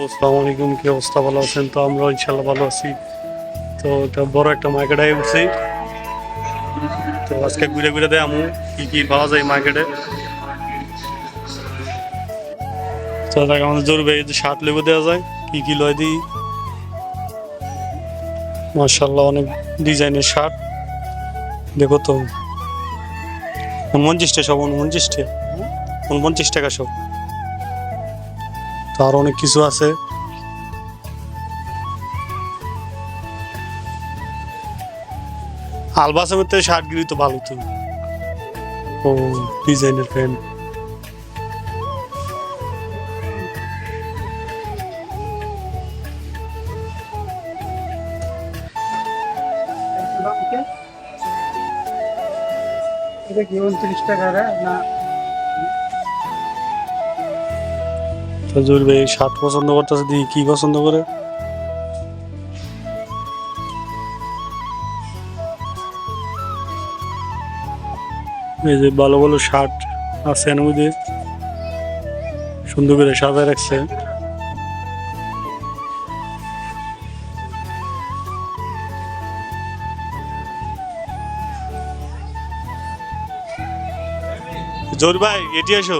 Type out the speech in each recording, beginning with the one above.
আসসালামু আলাইকুম, কি অবস্থা? ভালো আছেন তো? আমরা ইনশাল্লাহ ভালো আছি। তো এটা বড় একটা মার্কেটে উঠছি তো আজকে ঘুরে ঘুরে দেয় আমু কি কি পাওয়া যায় মার্কেটে তো দেখ, আমাদের জরুরি যে শার্ট লেবু দেওয়া যায়, কি কি লয় দিই। মার্শাল্লাহ অনেক ডিজাইনের শার্ট। দেখো তো। উনপঞ্চাশ টাকা সব, উনপঞ্চাশ টাকা। উনপঞ্চাশ টাকা সব। আরও অনেক কিছু আছে। আলবাসের থেকে শার্ট গিরি তো ভালো তো। ও, ডিজাইনের প্যান্ট এটা কি, উনত্রিশ টাকা না। তো ভাই শার্ট পছন্দ করতেছে দি কি পছন্দ করে? এই যে ভালো ভালো শার্ট আছে এর সুন্দর করে সাজায় রাখছে। জোর ভাই, এটি এসো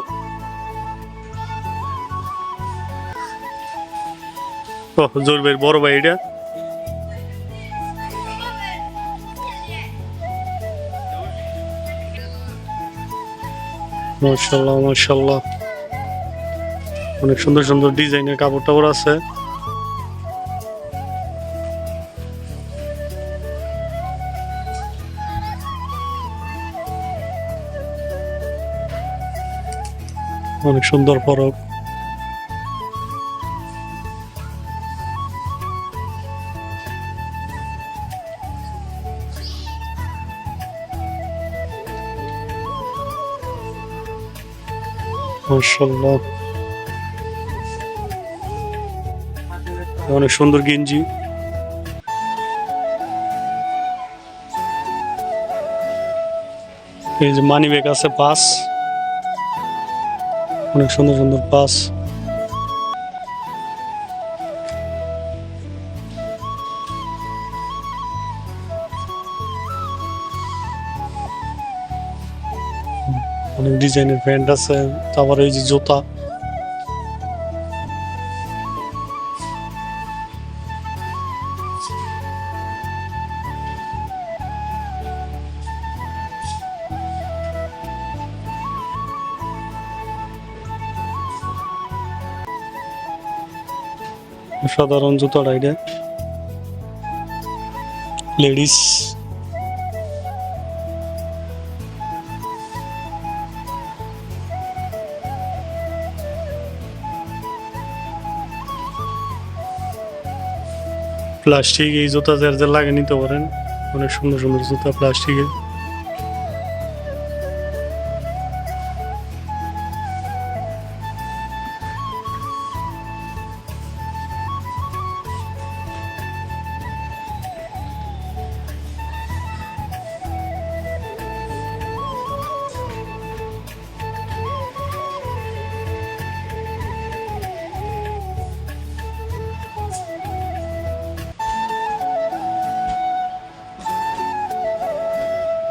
জোর ভাই, বড় ভাই এটা? মাশাল্লাহ মাশাল্লাহ অনেক সুন্দর সুন্দর ডিজাইনের কাপড় টাপড় আছে। অনেক সুন্দর ফরক। মাশাল্লাহ অনেক সুন্দর গেঞ্জি। এই যে মানি ব্যাগ আছে পাস। অনেক সুন্দর সুন্দর পাস। অনেক ডিজাইনের প্যান্ট আছে তারপরে এই যে জুতা। সাধারণ জুতাটা এটা। লেডিস প্লাস্টিক এই জুতা যার যা লাগে নিতে পারেন। অনেক সুন্দর সুন্দর জুতা প্লাস্টিকের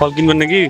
ফল কিনবেন নাকি?